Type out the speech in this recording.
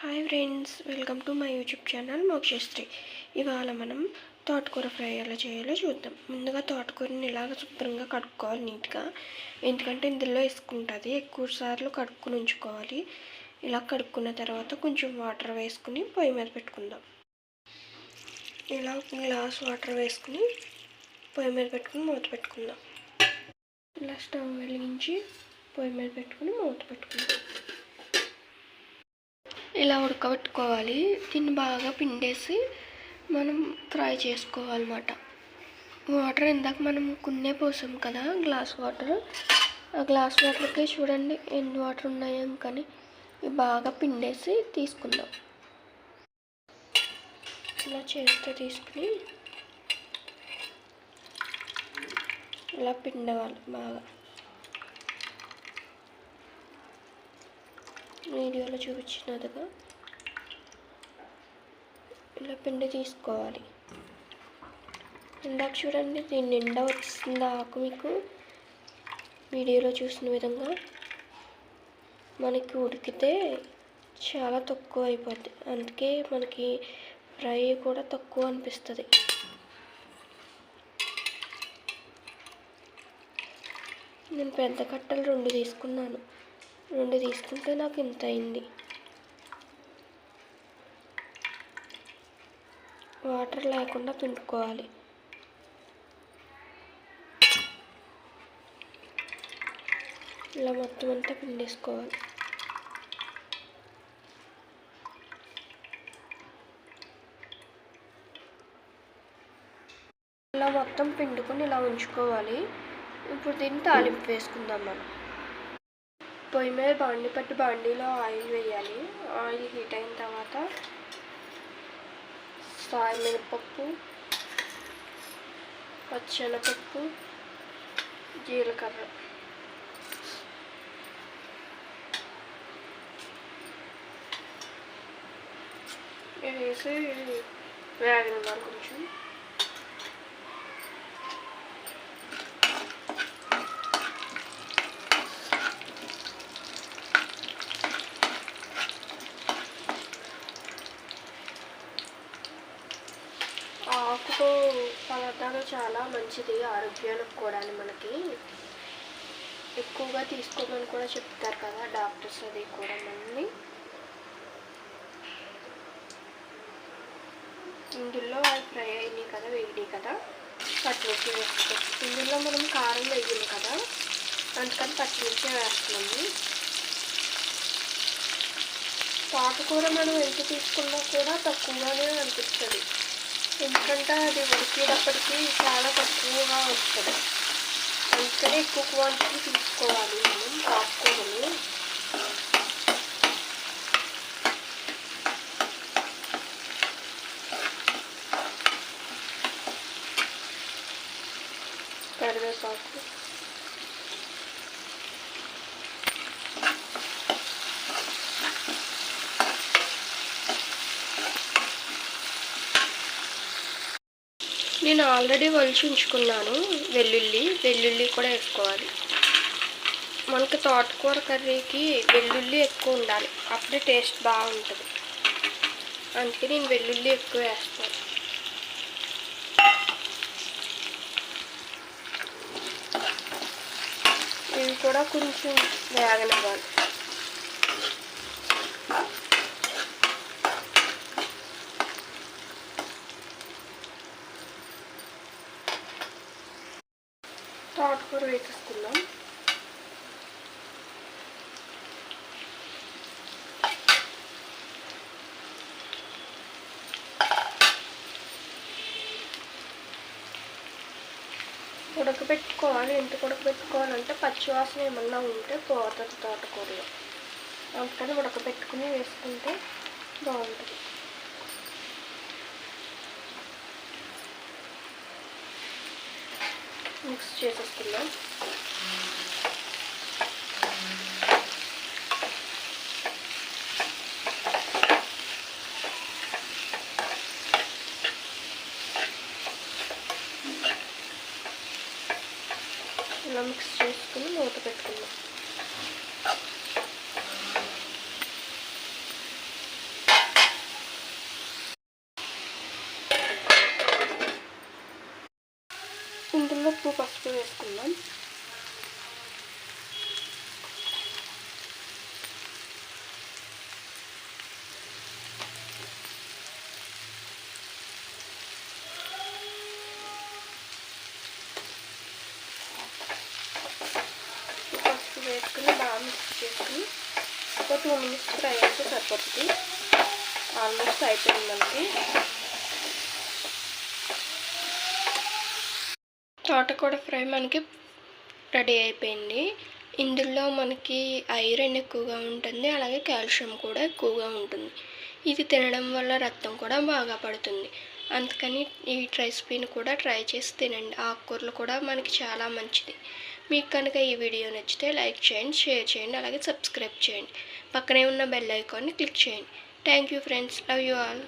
Hi friends welcome to my YouTube channel Mokshashri. ఇవాళ మనం తోటకూర ఫ్రై ఎలా చేయాలో చూద్దాం. ముందుగా తోటకూరని ఇలాగ శుభ్రంగా కడుక్కోవాలి నీట్గా. ఎందుకంటే ఇందులో వేసుకుంటుంది ఎక్కువ సార్లు కడుక్కుని ఉంచుకోవాలి. ఇలా కడుక్కున్న తర్వాత కొంచెం వాటర్ వేసుకుని పొయ్యి మీద పెట్టుకుందాం. ఇలా ఒక గ్లాస్ వాటర్ వేసుకుని పొయ్యి మీద పెట్టుకుని మూత పెట్టుకుందాం. ఇలా స్టవ్ వెలిగించి పొయ్యి మీద పెట్టుకుని మూత పెట్టుకుందాం. ఇలా ఉడకబెట్టుకోవాలి. దీన్ని బాగా పిండేసి మనం ఫ్రై చేసుకోవాలన్నమాట. వాటర్ ఇందాక మనం కున్నే పోసాం కదా గ్లాస్ వాటర్. ఆ గ్లాస్ వాటర్కి చూడండి ఎన్ని వాటర్ ఉన్నాయో కానీ ఇవి బాగా పిండేసి తీసుకుందాం. ఇలా చేస్తే తీసుకుని ఇలా పిండవాలి బాగా. వీడియోలో చూపించినదిగా ఇలా పిండి తీసుకోవాలి. ఇందాక చూడండి దీని నిండా వచ్చింది ఆకు మీకు. వీడియోలో చూసిన విధంగా మనకి ఉడికితే చాలా తక్కువ అయిపోద్ది. అందుకే మనకి ఫ్రై కూడా తక్కువ అనిపిస్తుంది. నేను పెద్ద కట్టలు రెండు తీసుకున్నాను. రెండు తీసుకుంటే నాకు ఇంత అయింది. వాటర్ లేకుండా పిండుకోవాలి. ఇలా మొత్తం అంతా పిండేసుకోవాలి. ఇలా మొత్తం పిండుకొని ఇలా ఉంచుకోవాలి. ఇప్పుడు దీన్ని తాలింపు వేసుకుందాం మనం. పొయ్యి మీద బాండి పెట్టి బాండీలో ఆయిల్ వేయాలి. ఆయిల్ హీట్ అయిన తర్వాత సాయి మినపప్పు పచ్చెనపప్పు జీలకర్ర. ఇది వేసి వేగనివ్వాలి కొంచెం. ఆకుతో పదార్థాలు చాలా మంచిది ఆరోగ్యానికి కూడా మనకి ఎక్కువగా తీసుకోమని కూడా చెప్తారు కదా డాక్టర్స్ అది కూడా మనల్ని ఇందులో అవి ఫ్రై అయినాయి కదా వేడి కదా పచ్చిమిర్చి వేసుకోవచ్చు ఇందులో మనం కారం వేయాలి కదా అందుకని పచ్చిమిర్చి వేస్తున్నాము. తోటకూర మనం ఎంత తీసుకున్నా కూడా తక్కువగానే అనిపిస్తుంది. ఎందుకంటే అది ఉడికేటప్పటికి చాలా తక్కువగా వస్తుంది. అందుకనే ఎక్కువ క్వాంటిటీ తీసుకోవాలి మనం ఆకుకూరలు కరివేపాకు. నేను ఆల్రెడీ వలిచి ఉంచుకున్నాను వెల్లుల్లి. వెల్లుల్లి కూడా వేసుకోవాలి. మనకి తోటకూర కర్రీకి వెల్లుల్లి ఎక్కువ ఉండాలి. అప్పుడే టేస్ట్ బాగుంటుంది. అందుకే నేను వెల్లుల్లి ఎక్కువ వేస్తాను. ఇవి కూడా కొంచెం వేగనివ్వాలి. తోటకూర వేసేసుకుందాం ఉడకబెట్టుకోవాలి. ఎందుకు ఉడకబెట్టుకోవాలంటే పచ్చివాసన ఏమన్నా ఉంటే పోతుంది తోటకూరలో. అందుకని ఉడకబెట్టుకుని వేసుకుంటే బాగుంటుంది మిక్స్ చేసేసుకుందాం ఇలా మిక్స్ చేసుకుని మూత పెట్టుకుందాం. ఇందులో ఉప్పు పసుపు వేసుకుందాం. పసుపు వేసుకుని బాగా మిక్స్ చేసుకుని ఒక టూ మినిట్స్ ఫ్రై అయితే సరిపోతుంది. ఆల్మోస్ట్ అయిపోయింది మనకి. తోటకూర ఫ్రై మనకి రెడీ అయిపోయింది. ఇందులో మనకి ఐరన్ ఎక్కువగా ఉంటుంది అలాగే కాల్షియం కూడా ఎక్కువగా ఉంటుంది. ఇది తినడం వల్ల రక్తం కూడా బాగా పడుతుంది. అందుకని ఈ రెసిపీని కూడా ట్రై చేసి తినండి. ఆకుకూరలు కూడా మనకి చాలా మంచిది. మీకు కనుక ఈ వీడియో నచ్చితే లైక్ చేయండి షేర్ చేయండి అలాగే సబ్స్క్రైబ్ చేయండి. పక్కనే ఉన్న బెల్ ఐకాన్ని క్లిక్ చేయండి. Thank you friends. Love you all.